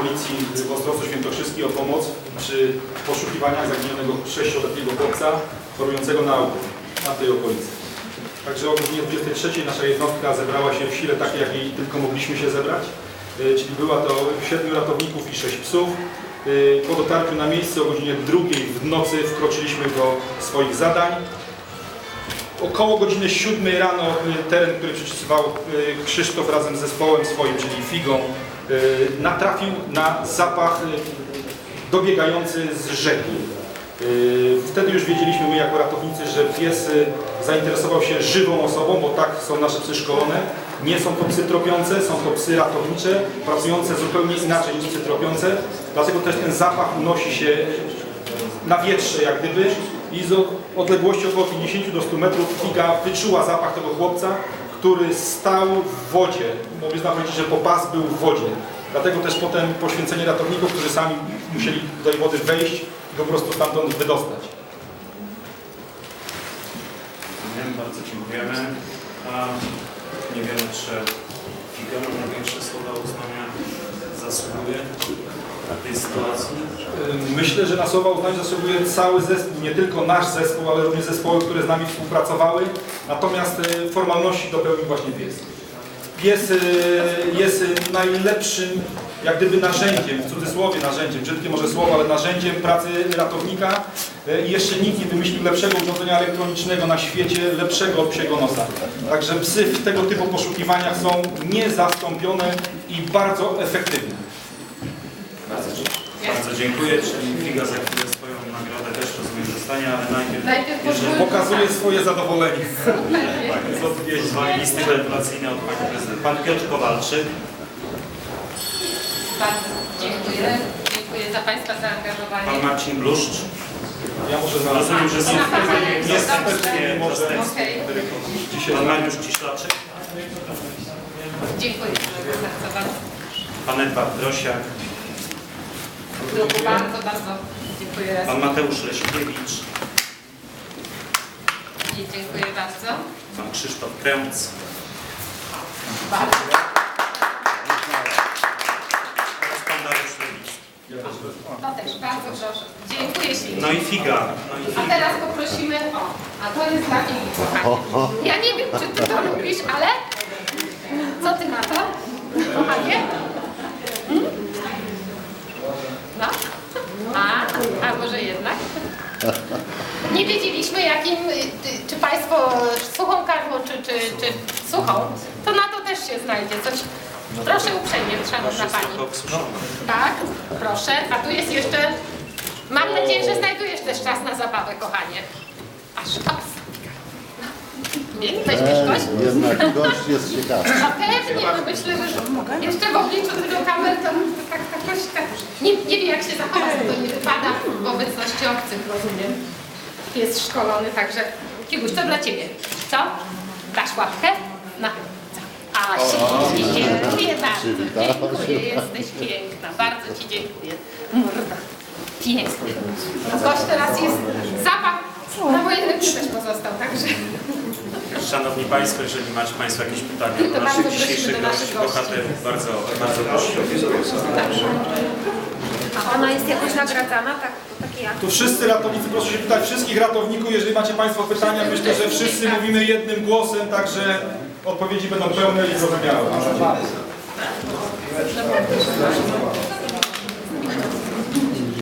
Policji w Ostrowcu Świętokrzyskiej o pomoc przy poszukiwaniach zaginionego sześcioletniego chłopca chorującego na na tej okolicy. Także o godzinie 23 nasza jednostka zebrała się w sile takiej, jakiej tylko mogliśmy się zebrać. Y, Czyli była to 7 ratowników i 6 psów. Y, Po dotarciu na miejsce o godzinie 2 w nocy wkroczyliśmy do swoich zadań. Około godziny 7 rano y, teren, który przeczysywał y, Krzysztof razem z zespołem swoim, czyli Figą, natrafił na zapach y, dobiegający z rzeki. Y, Wtedy już wiedzieliśmy my jako ratownicy, że pies y, zainteresował się żywą osobą, bo tak są nasze psy szkolone. Nie są to psy tropiące, są to psy ratownicze, pracujące zupełnie inaczej niż psy tropiące. Dlatego też ten zapach unosi się na wietrze jak gdyby i z odległości około 50 do 100 metrów Figa wyczuła zapach tego chłopca, który stał w wodzie. Można powiedzieć, że po pas był w wodzie. Dlatego też potem poświęcenie ratowników, którzy sami musieli do tej wody wejść i go po prostu stamtąd wydostać. Bardzo dziękujemy. Nie wiemy, czy Figa na większe słowa uznania zasługuje w tej sytuacji. Myślę, że na słowa uznania zasługuje cały zespół, nie tylko nasz zespół, ale również zespoły, które z nami współpracowały. Natomiast e, formalności dopełnił właśnie pies. Pies e, jest e, najlepszym, jak gdyby narzędziem, w cudzysłowie narzędziem, brzydkie może słowo, ale narzędziem pracy ratownika. E, I jeszcze nikt nie wymyślił lepszego urządzenia elektronicznego na świecie, lepszego od psiego nosa. Także psy w tego typu poszukiwaniach są niezastąpione i bardzo efektywne. Bardzo, bardzo dziękuję. Czyli Figa za chwilę swoją nagrodę też rozumiem dostanie, ale najpierw, Najpierw jeżeli Pokazuje swoje zadowolenie. pozwoli listy gratulacyjne od Pani Prezydent. Pan Piotr Kowalczyk. Bardzo dziękuję. Dziękuję za Państwa Pan zaangażowanie. Marcin Bluszcz. Ja może zaraz. Rozumiem, że są jest zastępstwie. Okej. Pan Mariusz Ciślaczek. Dziękuję bardzo. Pan Edward Drosiak. Bardzo, bardzo dziękuję. Pan Mateusz Leśkiewicz. I dziękuję bardzo. Pan Krzysztof Kręc. Bardzo. To też bardzo proszę. Dziękuję ślicznie. No i Figa. No i A Figa. teraz poprosimy o, a to jest dla mnie kochanie. Ja nie wiem, czy ty to lubisz, ale co ty na to, kochanie? Hmm? No? A, a może jednak? Nie wiedzieliśmy, jakim, czy Państwo suchą karmą, czy, czy, czy suchą, to na to też się znajdzie coś. Proszę uprzejmie, szanowna Pani. obsuszone. Tak, proszę. A tu jest jeszcze. Mam nadzieję, że znajdujesz też czas na zabawę, kochanie. Aż pas. Nie, weźmiesz gość? Jednak gość jest ciekawy. A pewnie, no myślę, że jeszcze w obliczu tego kamer to tak, tak, tak, tak. Nie, nie wie jak się zachować, bo to nie wypada w obecności obcych, rozumiem. Jest szkolony, także Kiguś, to dla Ciebie. Co? Dasz łapkę? Na. Ślicznie, dziękuję bardzo. Dziękuję, jesteś piękna. Bardzo Ci dziękuję. Morda. Piękny. Gość teraz jest zapach. Na ręce też pozostał, także. Szanowni Państwo, jeżeli macie Państwo jakieś pytania To do naszych dzisiejszych do naszych gości, bohaterów, bardzo, bardzo proszę. A ona jest jakoś nagradzana, tak, taki jak? Tu wszyscy ratownicy, proszę się pytać wszystkich ratowników, jeżeli macie Państwo pytania, myślę, że wszyscy mówimy jednym głosem, także Odpowiedzi będą pełne i zrozumiałe.